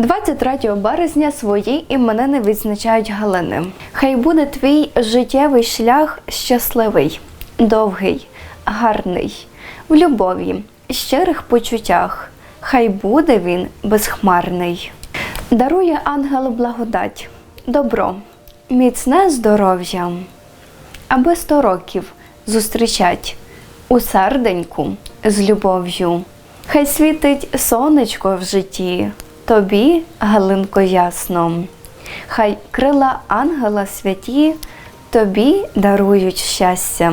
23 березня свої іменини відзначають Галини. Хай буде твій життєвий шлях щасливий, довгий, гарний, в любові, щирих почуттях. Хай буде він безхмарний. Дарує ангел благодать, добро, міцне здоров'я, аби сто років зустрічать у серденьку з любов'ю. Хай світить сонечко в житті, тобі, Галинко, ясно. Хай крила ангела святі, тобі дарують щастя.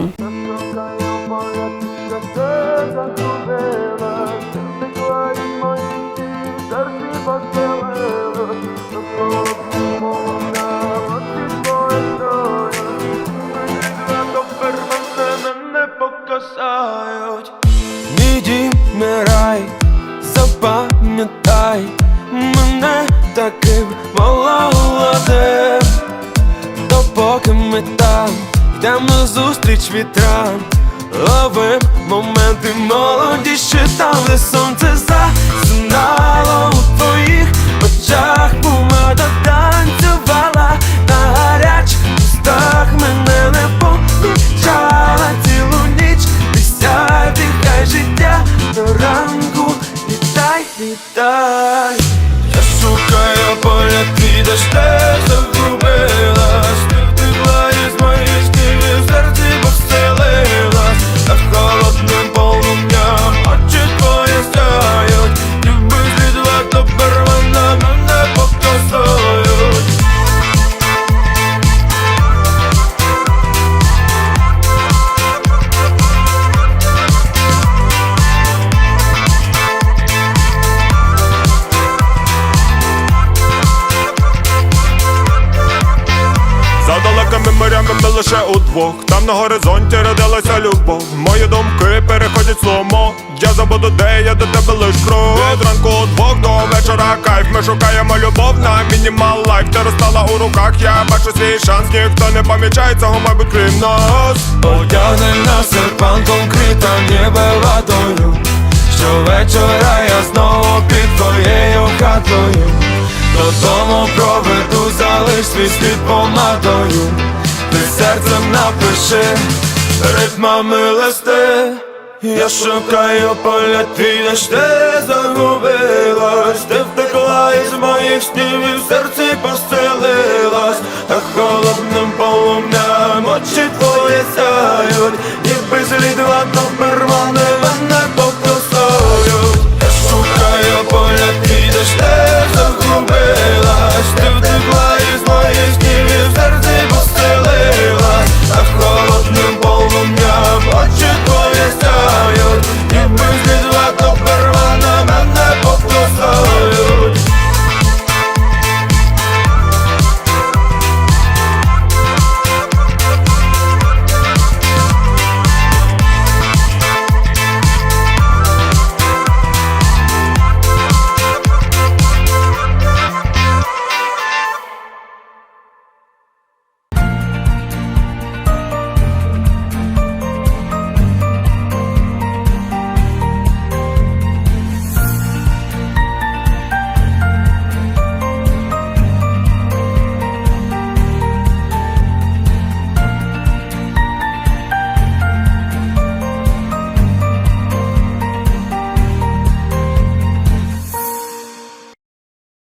Мій дім не рай, запам'ятай мене таким молодим Допоки ми там йдемо зустріч вітрам. Ловим моменти молоді, ще там, сонце засинало ти За морями ми лише удвох Там на горизонті родилася любов. Мої думки переходять сломо. Я забуду, де я до тебе лиш кров Від ранку удвох до вечора кайф. Ми шукаємо любов на мінімал лайф. Ти розстала у руках, я бачу свій шанс. Ніхто не помічає цього, мабуть, крім нас. Одягни на серпанком крита ніби ватою Щовечора я знову під твоєю свій слід помадою. Ти серцем напиши ритмами листи. Я шукаю поля твій, де ж ти загубилась. Ти втекла із моїх снів і в серці постелилась Та холодним полум'ям очі твої сяють. Ніби слід води